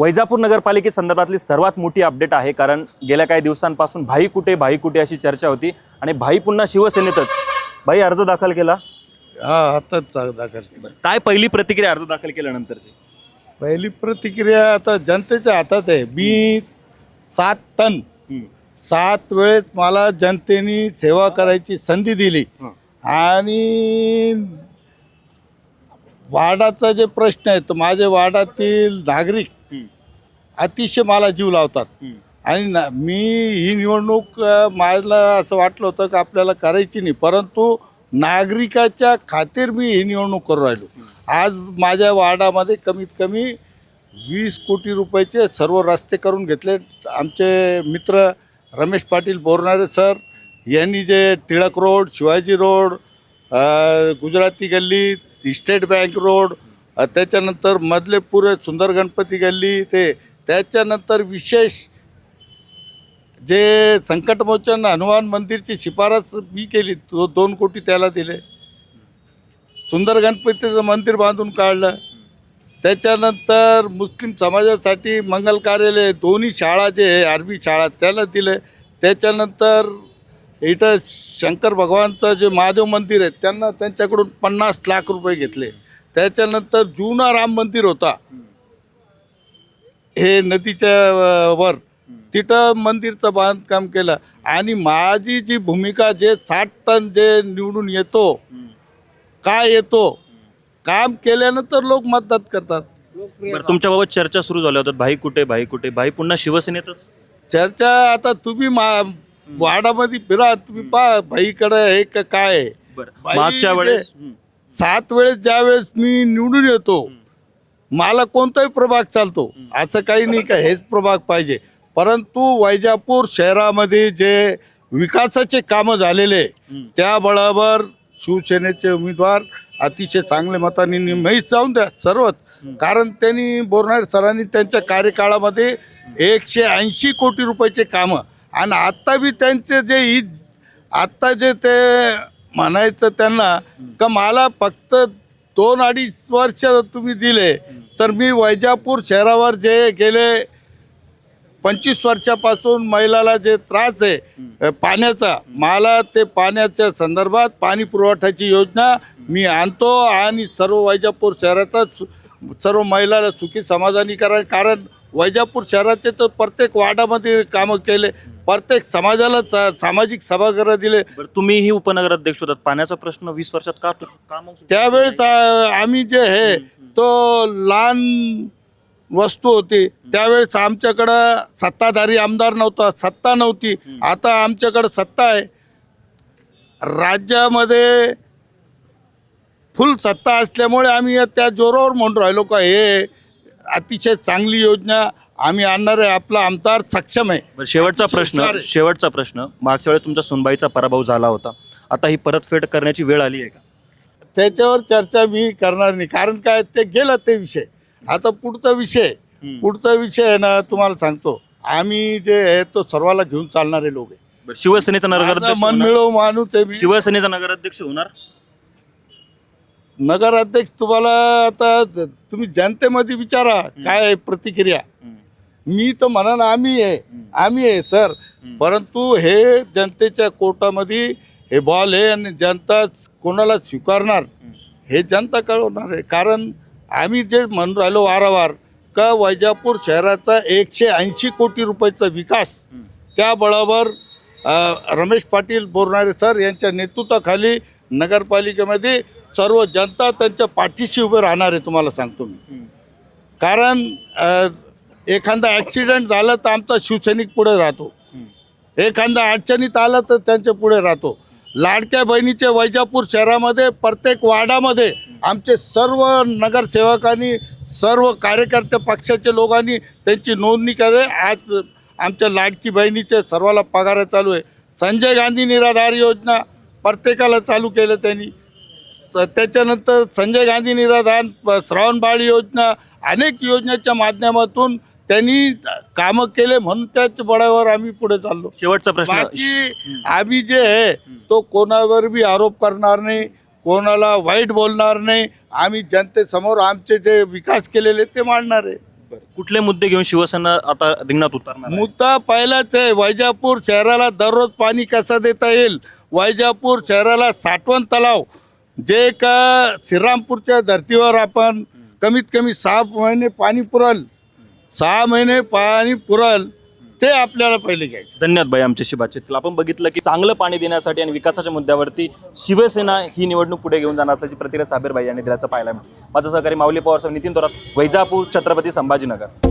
वैजापूर नगरपालिकेसंदर्भातली सर्वात मोठी अपडेट आहे कारण गेल्या काही दिवसांपासून भाई कुठे भाई कुठे अशी चर्चा होती आणि भाई पुन्हा शिवसेनेतच. भाई अर्ज दाखल केला? हा आताच दाखल केलं. काय पहिली प्रतिक्रिया अर्ज दाखल केल्यानंतरची? पहिली प्रतिक्रिया आता जनतेच्या हातात आहे. मी सात टन सात वेळेस मला जनतेने सेवा करायची संधी दिली. आणि वार्डाचा जे प्रश्न आहे तर माझे वार्डातील नागरिक अतिशय मला जीव लावतात. आणि ना मी ही निवडणूक मला असं वाटलं होतं की आपल्याला करायची नाही. परंतु नागरिकाच्या खातीर मी ही निवडणूक करू राहिलो. आज माझ्या वार्डामध्ये कमीत कमी वीस कोटी रुपयाचे सर्व रस्ते करून घेतले. आमचे मित्र रमेश पाटील बोरणारे सर यांनी जे टिळक रोड शिवाजी रोड गुजराती गल्ली स्टेट बँक रोड त्याच्यानंतर मधले पुरे सुंदर गणपती गल्ली ते त्याच्यानंतर विशेष जे संकटमोचन हनुमान मंदिरची शिफारस मी केली तो दोन कोटी त्याला दिले. सुंदर गणपतीचं मंदिर बांधून काढलं. त्याच्यानंतर मुस्लिम समाजासाठी मंगल कार्यालय दोन्ही शाळा जे आहे आरबी शाळा त्याला दिले. त्याच्यानंतर इथं शंकर भगवानचं जे महादेव मंदिर आहे त्यांना त्यांच्याकडून पन्नास लाख रुपये घेतले. त्याच्यानंतर जुना राम मंदिर होता. हे नदीच्या वर तिथं मंदिरचं बांधकाम केलं. आणि माझी जी भूमिका जे साठ टन जे निवडून येतो काय येतो काम केल्यानंतर लोक मतदान करतात. बरं तुमच्याबाबत चर्चा सुरू झाल्या होत्या भाई कुठे भाई कुठे? भाई पुन्हा शिवसेनेतच? चर्चा आता तुम्ही मा वाडामध्ये फिरा तुम्ही पहा भाईकडं हे का काय. बरं. मागच्या वेळेस. सात वेळेस ज्या वेळेस मी निवडून येतो मला कोणताही प्रभाग चालतो. असं काही नाही का हेच प्रभाग पाहिजे. परंतु वैजापूर शहरामध्ये जे विकासाचे कामं झालेले त्या बळावर शिवसेनेचे उमेदवार अतिशय चांगले मतांनी निमहीच जाऊन द्या सर्वच. कारण त्यांनी बोरनार सरांनी त्यांच्या कार्यकाळामध्ये एकशे ऐंशी कोटी रुपयाचे कामं. आणि आत्ता बी त्यांचे जे ही आत्ता जे ते म्हणायचं त्यांना का मला फक्त दोन अडीच वर्ष तुम्ही दिले तर मी वैजापूर शहरावर जे गेले पंचवीस वर्षापासून महिलाला जे त्रास आहे पाण्याचा मला ते पाण्याच्या संदर्भात पाणी पुरवठ्याची योजना मी आणतो आणि सर्व वैजापूर शहराचा सु- सर्व महिलाला सुखी समाधानी करा कारण वैजापूर शहराचे तर प्रत्येक वार्डामध्ये कामं केले प्रत्येक समाजाला चा- सामाजिक सभागृह दिले. बरं तुम्हीही उपनगराध्यक्ष होतात. पाण्याचा प्रश्न वीस वर्षात का त्यावेळेस आ- आम्ही जे आहे तो लहान वस्तू होती. त्यावेळेस आमच्याकडं सत्ताधारी आमदार नव्हता सत्ता नव्हती. आता आमच्याकडं सत्ता आहे. राज्यामध्ये फुल सत्ता असल्यामुळे आम्ही त्या जोरावर म्हणून राहिलो का हे अतिशय चांगली योजना आम्ही आणणार आहे. आपला आमदार सक्षम आहे. बरं, शेवटचा अतिशय प्रश्न हुशार आहे. शेवटचा प्रश्न. मागच्या वेळेस तुमच्या सुनबाईचा पराभव झाला होता. आता ही परतफेड करण्याची वेळ आली आहे का? त्याच्यावर चर्चा मी करणार नाही. कारण काय? ते गेलं ते विषय. आता पुढचा विषय. पुढचा विषय आहे ना तुम्हाला सांगतो. आम्ही जे आहे तो सर्वाला घेऊन चालणारे लोक आहे. बरं, शिवसेनेचा माझा नगराध्यक्ष मन होणार? मिळव माणूस आहे मी. शिवसेनेचा नगराध्यक्ष होणार? नगराध्यक्ष तुम्हाला आता तुम्ही जनतेमध्ये विचारा काय आहे प्रतिक्रिया? मी तर म्हणा आम्ही आहे. आम्ही आहे सर. परंतु हे जनतेच्या कोर्टामध्ये हे बॉल आहे आणि जनता कोणाला स्वीकारणार? हे जनता कळवणार आहे. कारण आम्ही जे म्हणून राहिलो वारंवार का वैजापूर शहराचा एकशे ऐंशी कोटी रुपयाचा विकास त्या बळावर रमेश पाटील बोरणारे सर यांच्या नेतृत्वाखाली नगरपालिकेमध्ये सर्व जनता त्यांच्या पाठीशी उभे राहणार आहे तुम्हाला सांगतो मी. कारण एखादा ॲक्सिडेंट झाला तर आमचा शिवसैनिक पुढे राहतो. एखादा अडचणीत आला तर त्यांच्या पुढे राहतो. लाडक्या बहिणीचे वैजापूर शहरामध्ये प्रत्येक वार्डामध्ये आमचे सर्व नगरसेवकांनी सर्व कार्यकर्ते पक्षाच्या लोकांनी त्यांची नोंदणी करे आज आमच्या लाडकी बहिणीचे सर्वाला पगार चालू आहे. संजय गांधी निराधार योजना प्रत्येकाला चालू केलं त्यांनी. त्याच्यानंतर संजय गांधी निराधार प- श्रावणबाळ योजना अनेक योजनेच्या माध्यमातून त्यांनी कामं केले म्हणून त्याच बळावर आम्ही पुढे चाललो. शेवटचा प्रश्न. बाकी आम्ही जे आहे तो कोणावर बी आरोप करणार नाही कोणाला वाईट बोलणार नाही आम्ही जनतेसमोर आमचे जे विकास केलेले ते मांडणार आहे. कुठले मुद्दे घेऊन शिवसेना आता रिंगणात उतरणार? मुद्दा पहिलाच आहे वैजापूर शहराला दररोज पाणी कसं देता येईल? वैजापूर शहराला साठवण तलाव जे का श्रीरामपूरच्या धर्तीवर आपण कमीत कमी सहा महिने पाणी पुरल सहा महिने पाणी पुरल ते आपल्याला पहिले घ्यायचं. धन्यवाद भाई आमच्याशी बातचीत आपण बघितलं की चांगलं पाणी देण्यासाठी आणि विकासाच्या मुद्द्यावरती शिवसेना ही निवडणूक पुढे घेऊन जाणार असल्याची प्रतिक्रिया साबीर भाई यांनी दिल्याचं पाहायला मिळतं. माझं सहकारी माऊली पवार नितीन थोरात वैजापूर छत्रपती संभाजीनगर.